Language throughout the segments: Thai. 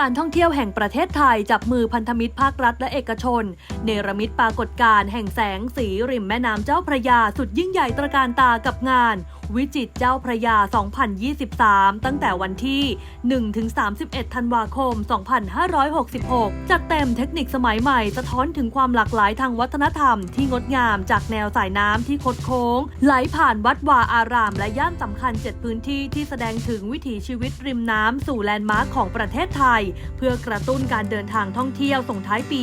การท่องเที่ยวแห่งประเทศไทยจับมือพันธมิตรภาครัฐและเอกชน เนรมิตปรากฏการณ์แห่งแสงสีริมแม่น้ำเจ้าพระยาสุดยิ่งใหญ่ตระการตากับงาน วิจิตเจ้าพระยา 2023 ตั้งแต่วันที่ 1-31 ธันวาคม 2566 จัดเต็มเทคนิคสมัยใหม่สะท้อนถึงความหลากหลายทางวัฒนธรรมที่งดงามจากแนวสายน้ำที่คดโค้ง ไหลผ่านวัดวาอาราม และย่านสำคัญ 7 พื้นที่ที่แสดงถึงวิถีชีวิตริมน้ำสู่แลนด์มาร์คของประเทศไทย เพื่อกระตุ้นการเดินทางท่องเที่ยวส่งท้ายปี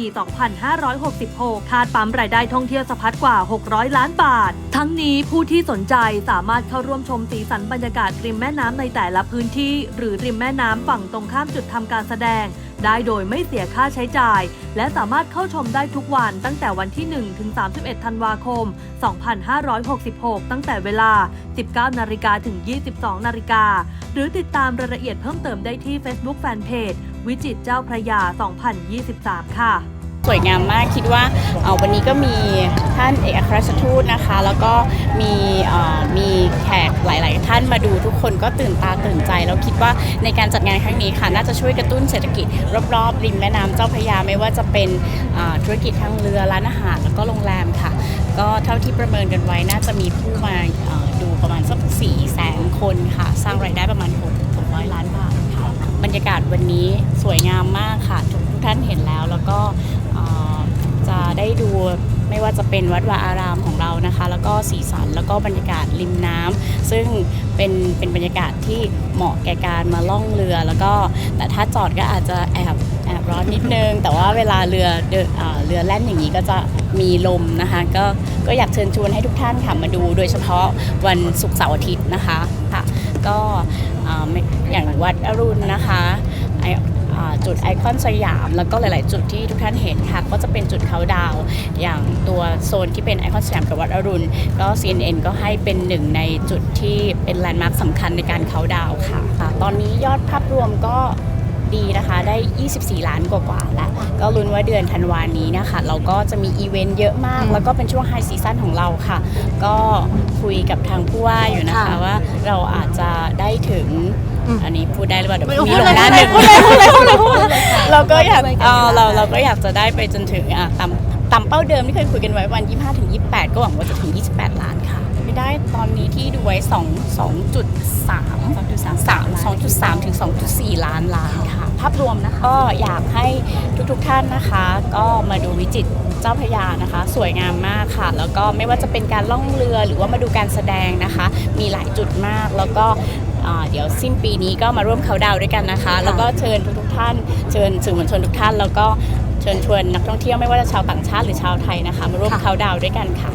2566 คาดปั๊มรายได้ท่องเที่ยวสะพัดกว่า 600 ล้านบาท ทั้งนี้ผู้ที่สนใจสามารถเข้าร่วมชมสีสันบรรยากาศริมแม่น้ำในแต่ละพื้นที่ หรือริมแม่น้ำฝั่งตรงข้ามจุดทำการแสดง ได้โดยไม่เสียค่าใช้จ่าย และสามารถเข้าชมได้ทุกวันตั้งแต่วันที่ 1 ถึง 31 ธันวาคม 2566 ตั้งแต่เวลา 19 นาฬิกาถึง 22 นาฬิกา หรือติดตามรายละเอียดเพิ่มเติมได้ที่ Facebook Fanpage วิจิตเจ้าพระยา 2023 ค่ะ สวยงามมากคิดว่าวันนี้ก็มีท่านเอกอัครราชทูตนะคะ แล้วก็มีมีแขกหลาย ๆ ท่านมาดูทุกคนก็ตื่นตาตื่นใจ แล้วคิดว่าในการจัดงานครั้งนี้ค่ะ น่าจะช่วยกระตุ้นเศรษฐกิจรอบ ๆ ริมแม่น้ำเจ้าพระยาไม่ว่าจะเป็นธุรกิจทางเรือร้านอาหารแล้วก็โรงแรมค่ะ ก็เท่าที่ประเมินกันไว้น่าจะมีผู้มาดูประมาณสัก4แสนคนค่ะ สร้างรายได้ประมาณ6 600 ล้านบาทค่ะบรรยากาศวันนี้สวยงามมากค่ะทุกท่านเห็นแล้วแล้วก็ จะได้ดูไม่ว่าจะเป็นวัดวาอารามของเรานะคะ แล้วก็สีสันแล้วก็บรรยากาศริมน้ำซึ่งเป็นเป็นบรรยากาศที่เหมาะแก่การมาล่องเรือ แล้วก็แต่ถ้าจอดก็อาจจะแอบแอบร้อนนิดนึง แต่ว่าเวลาเรือเดินเอ่อเรือแล่นอย่างนี้ก็จะมีลมนะคะ ก็ก็อยากเชิญชวนให้ทุกท่านค่ะมาดู โดยเฉพาะวันศุกร์เสาร์อาทิตย์นะคะค่ะก็อย่างวัดอรุณนะคะ จุดไอคอนสยาม แล้วก็หลาย ๆ จุดที่ทุกท่านเห็นค่ะ ก็จะเป็นจุดเขาดาวน์อย่างตัวโซนที่เป็นไอคอนสยามกับวัดอรุณ ก็ CNN ก็ให้เป็นหนึ่งในจุดที่เป็นแลนด์มาร์คสำคัญในการเขาดาวน์ค่ะค่ะ ตอนนี้ยอดภาพรวมก็ดีนะคะได้ 24 ล้านกว่าๆแล้ว ก็ลุ้นว่าเดือนธันวานี้นะคะเราก็จะมีอีเวนต์เยอะมาก แล้วก็เป็นช่วงไฮซีซั่นของเราค่ะ ก็คุยกับทางผู้ว่าอยู่นะคะค่ะว่าเราอาจจะได้ถึง อืมอันนี้พูดได้หรือเปล่าเดี๋ยวไม่มีพูดลงหน้าหเลยนึ่งพูดเลยพูดเลยพูดเลยพูดเลยเราก็อยากไม่เอ่อไม่เราเราก็อยากจะได้ไปจนถึงอะต่ำต่ำเป้าเดิมที่เคยคุยกันไว้วัน 25ถึง28 ก็หวังว่าจะถึง 28 ล้านค่ะ ไม่ได้ตอนนี้ที่ดูไว้ 2 2.3 2.3 2.3ถึง2.4 ล้านล้านค่ะ ภาพรวมนะคะก็อยากให้ทุกๆท่านนะคะ ก็มาดูวิจิตรเจ้าพระยานะคะ สวยงามมากค่ะ แล้วก็ไม่ว่าจะเป็นการล่องเรือหรือว่ามาดูการแสดงนะคะ มีหลายจุดมากแล้วก็อ่า เดี๋ยวสิ้นปีนี้ก็มาร่วมเขาน์ดาวน์ด้วยกันนะคะ แล้วก็เชิญทุกๆท่าน เชิญสื่อมวลชนทุกท่าน แล้วก็เชิญชวนนักท่องเที่ยวไม่ว่าจะชาวต่างชาติหรือชาวไทยนะคะ มาร่วมค่ะเขาน์ดาวน์ด้วยกันค่ะ